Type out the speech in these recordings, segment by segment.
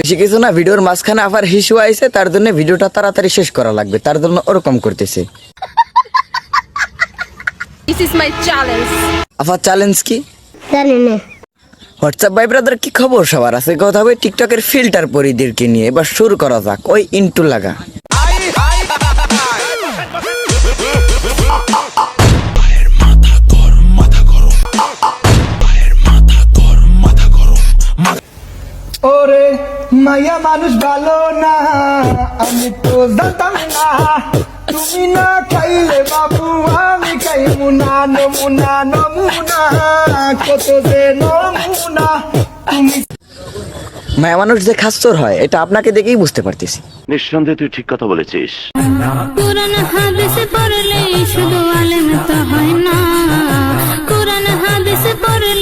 বেশি কিছু না ভিডিওর মাঝখানে আবার হিসু আইছে তার জন্য ভিডিওটা তাড়াতাড়ি শেষ করা লাগবে তার জন্য ওরকম করতেছে। This is my challenge. আফা চ্যালেঞ্জ কি? জানি না। হোয়াটসঅ্যাপ ভাই ব্রাদার কি খবর সবার? আছে কথা হবে টিকটকের ফিল্টার পরিদেরকে নিয়ে এবার শুরু করা যাক ওই ইন্টু লাগা। ওরে মায়া মানুষ ভালো না আমি তো জানতাম না। তুমি না খাইলে বাবু আমি খাইমু না নমুনা নমুনা কত যে নমুনা। তুমি মায়া মানুষ যে খাস্তর হয় এটা আপনাকে দেখেই বুঝতে পারতেছি। নিঃসন্দেহে তুই ঠিক কথা বলেছিস। কোরআন হাদিসে পড়লে শুধু আলেম তো হয় না। কোরআন হাদিসে পড়লে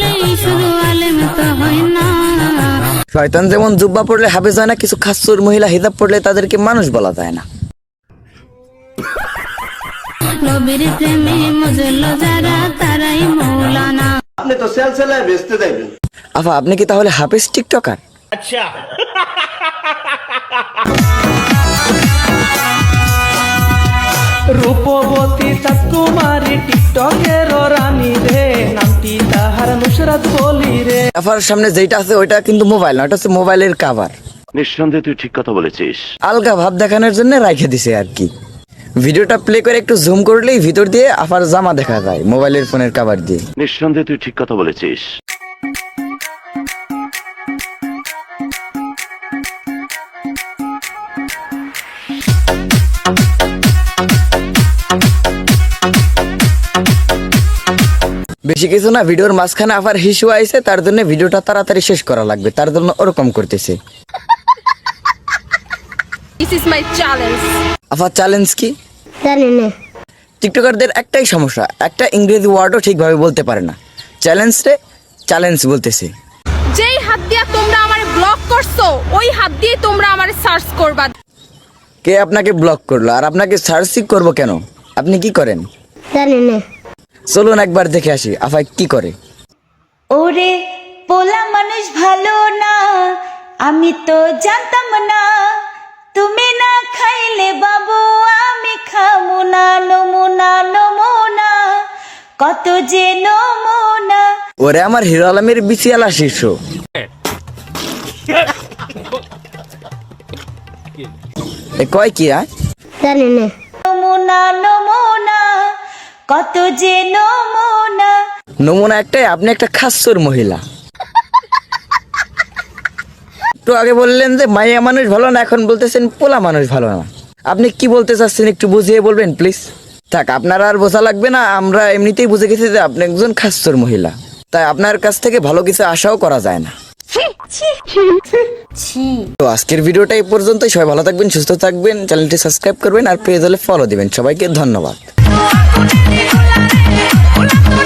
শয়তান যেমন জুব্বা পড়লে হাফেজ হয় না কিছু খাস্তর মহিলা হিজাব পড়লে তাদেরকে মানুষ বলা যায় না। নবীর প্রেমে মজল যারা তারাই মৌলানা। আপনি তো সেল বেচতে দেবেন আফা আপনি কি তাহলে হাফেজ টিকটকার? রূপবতী চাকুমারি টিকটকের রানী রে নামটি তাহার নুসরাত বলি আফার সামনে যেটা আছে ওইটা কিন্তু মোবাইল না ওটা হচ্ছে মোবাইলের কাভার নিঃসন্দেহে তুই ঠিক কথা বলেছিস। আলগা ভাব দেখানোর জন্য রাইখে দিছে আর কি। ভিডিওটা প্লে করে একটু জুম করলেই ভিতর দিয়ে আফার জামা দেখা যায় মোবাইলের ফোনের কাভার দিয়ে। নিঃসন্দেহে তুই ঠিক কথা বলেছিস। বেশি কিছু না ভিডিওর মাঝখানে আবার হিসু আইছে তার জন্য ভিডিওটা তাড়াতাড়ি শেষ করা লাগবে তার জন্য ওরকম করতেছে। This is my challenge. আফা চ্যালেঞ্জ কি? জানি না। টিকটকারদের একটাই সমস্যা একটা ইংরেজি ওয়ার্ডও ঠিকভাবে বলতে পারে না। চ্যালেঞ্জ রে চ্যালেঞ্জ বলতেছে। যেই হাত দিয়া তোমরা আমারে ব্লক করছ ওই হাত দিয়ে তোমরা আমারে সার্চ করবা। কে আপনাকে ব্লক করল আর আপনাকে সার্চই করব কেন? আপনি কি করেন? জানি না। চলুন একবার দেখে আসি আফা কি করে? ওরে পোলা মানুষ ভালো না আমি তো জানতাম না। তুমি না খাইলে বাবু আমি খামু না নমুনা নমুনা কত যে নমুনা ওরে আমার হিরো আলমের বিচিয়ালা শীর্ষ এ কয় কি আয়? জানি না। নমুনা কত যে নমুনা। নমুনা একটাই আপনি একটা খাসর মহিলা। তো আগে বললেন যে মাইয়া মানুষ ভালো না এখন বলতেছেন পোলা মানুষ ভালো না। আপনি কি বলতে চাচ্ছেন একটু বুঝিয়ে বলবেন প্লিজ থাক আপনার আর বোঝা লাগবে না আমরা এমনিতেই বুঝে গেছি যে আপনি একজন খাসর মহিলা। তাই আপনার কাছ থেকে ভালো কিছু আশাও করা যায় না। তো আজকের ভিডিওটা এই পর্যন্তই। সবাই ভালো থাকবেন সুস্থ থাকবেন। চ্যানেলটি সাবস্ক্রাইব করবেন আর পেজ হলে ফলো দিবেন। সবাইকে ধন্যবাদ। Thank you.